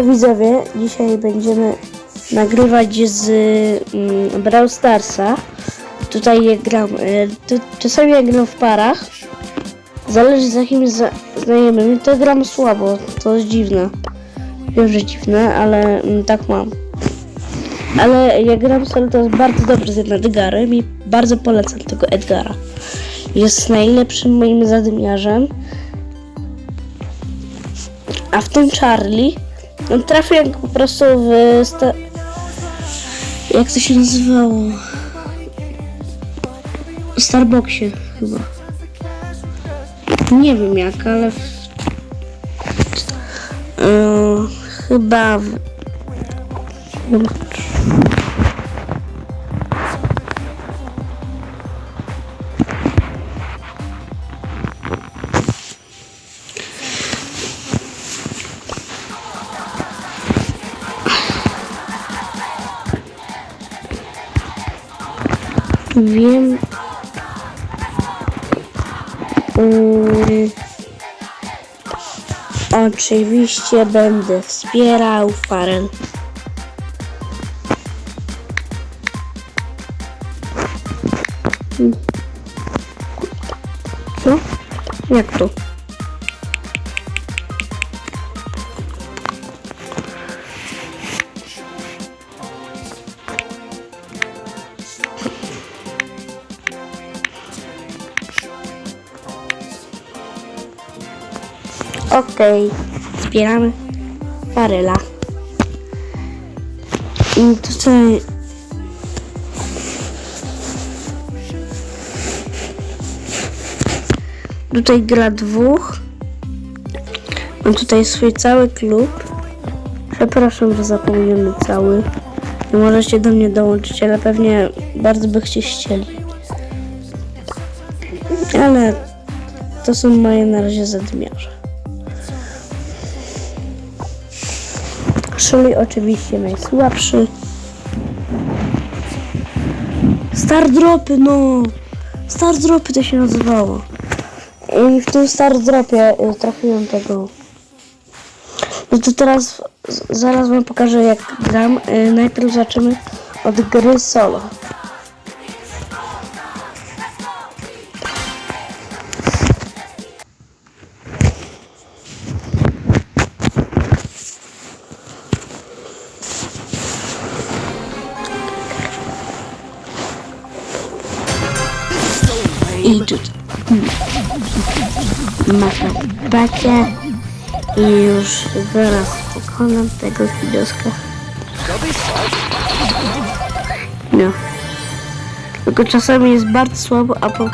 Widzowie, dzisiaj będziemy nagrywać z mm, Brawl Starsa. Tutaj ja gram, e, tu, czasami ja gram w parach. Zależy z jakimi za, znajomymi, to gram słabo, to jest dziwne. Wiem, że dziwne, ale mm, tak mam. Ale jak gram solo, to jest bardzo dobrze z Edgarem i bardzo polecam tego Edgara. Jest najlepszym moim zadymiarzem. A w tym Charlie on trafił po prostu w. Jak to się nazywało? W Starbucksie chyba. Nie wiem jak, ale. W... Yy, chyba w. Wiem. Mm, oczywiście będę wspierał Farel. Mm. Co? Jak to? Okej, zbieramy Farela. I tutaj Tutaj gra dwóch. Mam tutaj swój cały klub. Przepraszam, że zapomniany cały. Nie możecie do mnie dołączyć, ale pewnie bardzo byście chcieli. Ale to są moje na razie zadmiarze. Szuli oczywiście najsłabszy. Star Dropy, no! Star Dropy to się nazywało. I w tym Star Dropie y, trafiłem tego. No to teraz zaraz wam pokażę jak gram. Y, Najpierw zaczniemy od gry solo. I tutaj makabacie i już zaraz pokonam tego widoska. No. Tylko czasami jest bardzo słabo, a, po,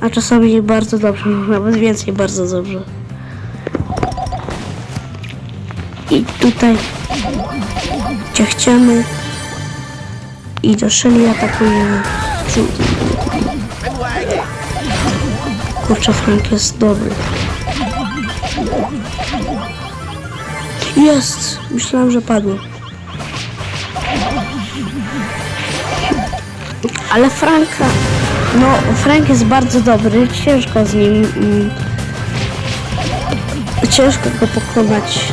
a czasami jest bardzo dobrze, nawet więcej bardzo dobrze. I tutaj ciachciamy i do szeli atakujemy. Kurczę, Frank jest dobry. Jest! Myślałem, że padło. Ale Franka... No, Frank jest bardzo dobry. Ciężko z nim... Mm, ciężko go pokonać.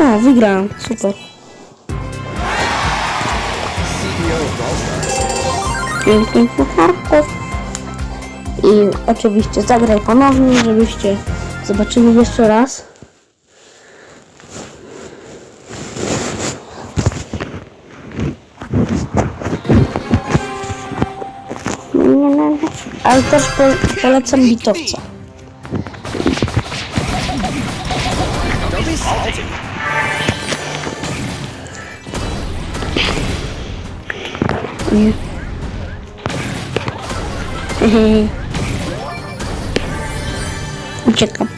O, wygrałem. Super. Pięknych pucharków. I oczywiście zagraj ponownie, żebyście zobaczyli jeszcze raz. Ale też po, polecam bitowca. Nie. Uciekam.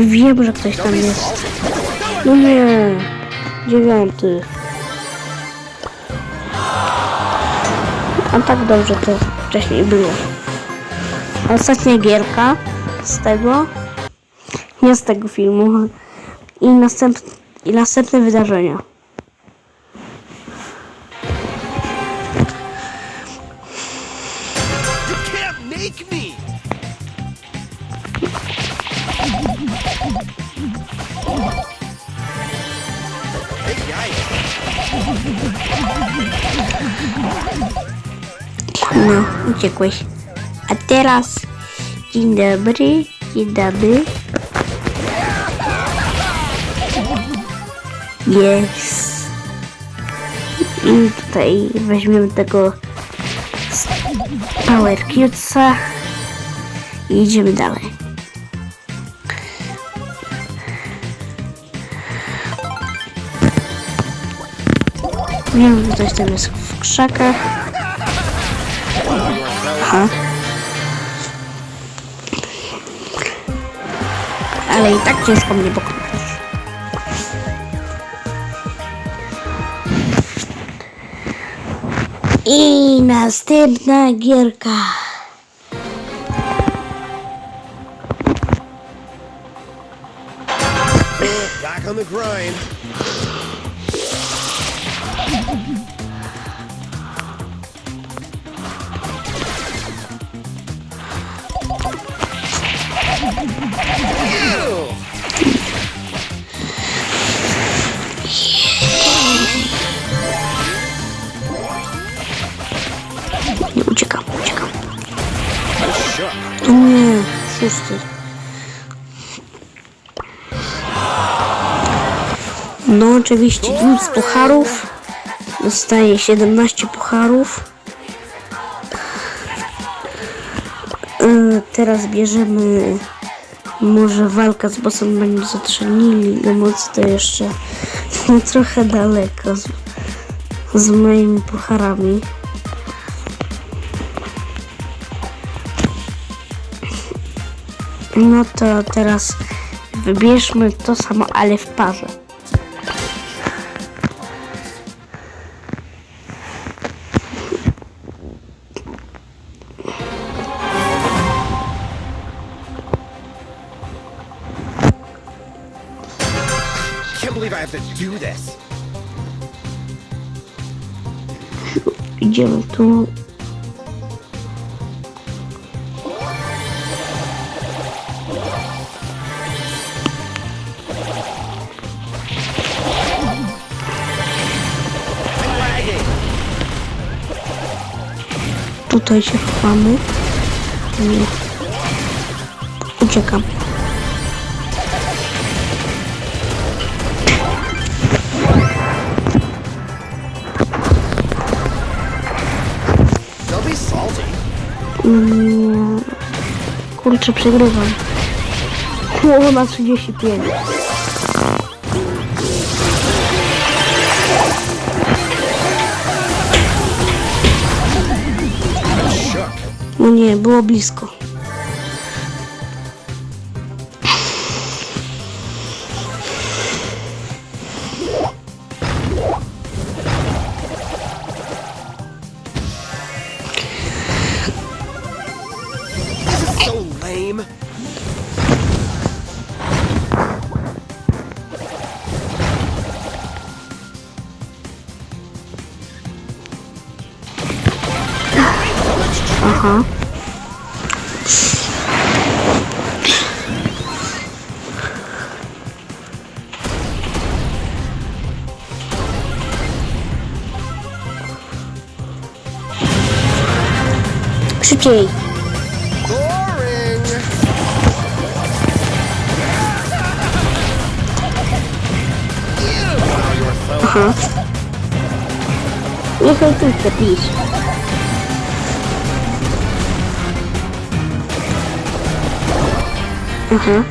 Wiem, że ktoś tam jest. No nie. Dziewiąty. A tak dobrze to wcześniej było. Ostatnia gierka z tego. Nie z tego filmu. I, następ, i następne wydarzenia. No, uciekłeś. A teraz... Dzień dobry, dzień dobry. Jest. I tutaj weźmiemy tego Power Cutesa i idziemy dalej. Wiem, że coś tam jest w krzakach. Aha. Ale i tak ciężko mnie pokonać. I następna gierka. Back on the grind. Szósty. No oczywiście nim z pucharów dostaje 17 pucharów. E, Teraz bierzemy może walka z bossem będzie zatrzymili do mocy to jeszcze trochę daleko z, z moimi pucharami. No to teraz wybierzmy to samo, ale w parze. Idziemy tu. Tutaj się chowamy. Nie. Uciekam. Mm, Kurczę, przegrywam. Połowa na 35. No nie, było blisko. Aha. Szybciej. Aha. Niechaj tylko pisz. Aha.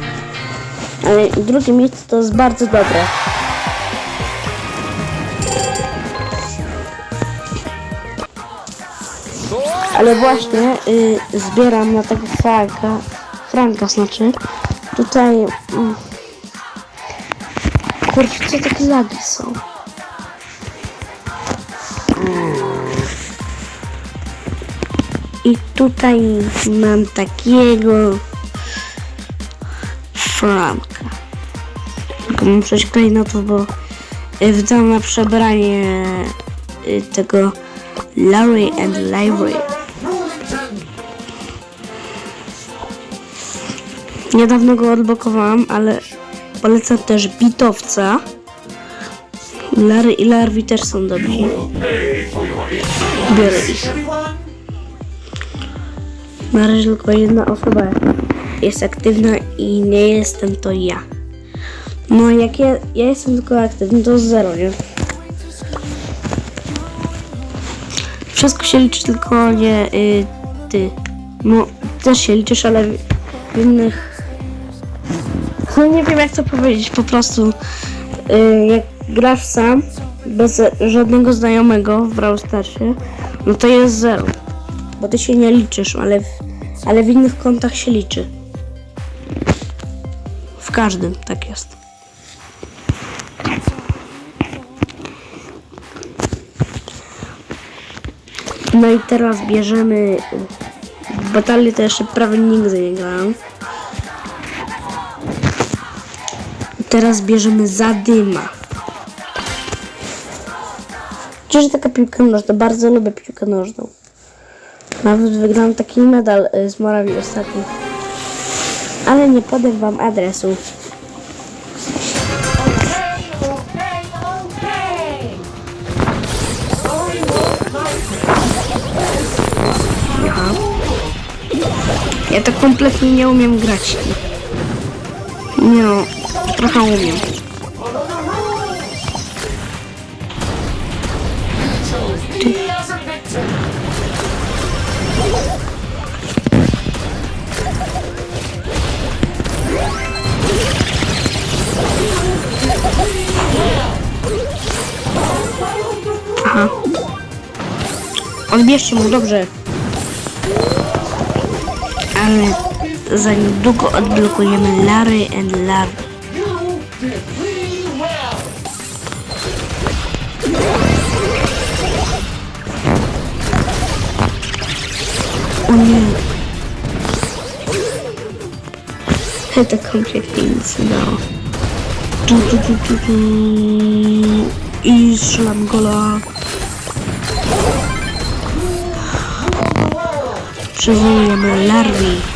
Ale drugie miejsce to jest bardzo dobre. Ale właśnie y, zbieram na tego franka, franka znaczy. Tutaj... Mm, kurczę, co takie lagi są? I tutaj mam takiego Franka. Tylko mam przejść klejnotów, bo y, wydałam na przebranie y, tego Larry and Larry. Niedawno go odblokowałam, ale polecam też bitowca. Larry i Larry też są dobrzy. Biorę ich. Na razie tylko jedna osoba jest aktywna i nie jestem to ja. No jak ja, ja jestem tylko aktywny, to zero, nie? Wszystko się liczy, tylko nie y, ty. No, też się liczysz, ale w, innych... No nie wiem jak to powiedzieć, po prostu y, jak grasz sam, bez żadnego znajomego w Brawl Starsie, no to jest zero. Bo ty się nie liczysz, ale w, ale w innych kontach się liczy. Każdym tak jest. No i teraz bierzemy. W batalię to jeszcze prawie nigdy nie grałem. Teraz bierzemy zadyma. Chociaż taka piłka nożna, bardzo lubię piłkę nożną. Nawet wygrałem taki medal y, z Morawi ostatnio. Ale nie podam wam adresu. Ja to kompletnie nie umiem grać. Nie no, trochę umiem. Odbierzcie mu, dobrze. Ale za niedługo odblokujemy Larry and Larry. O nie. To kompletnie nic nie dało. Tu, tu, tu, tu, tu. I strzelam gola. potrzebujemy larwi.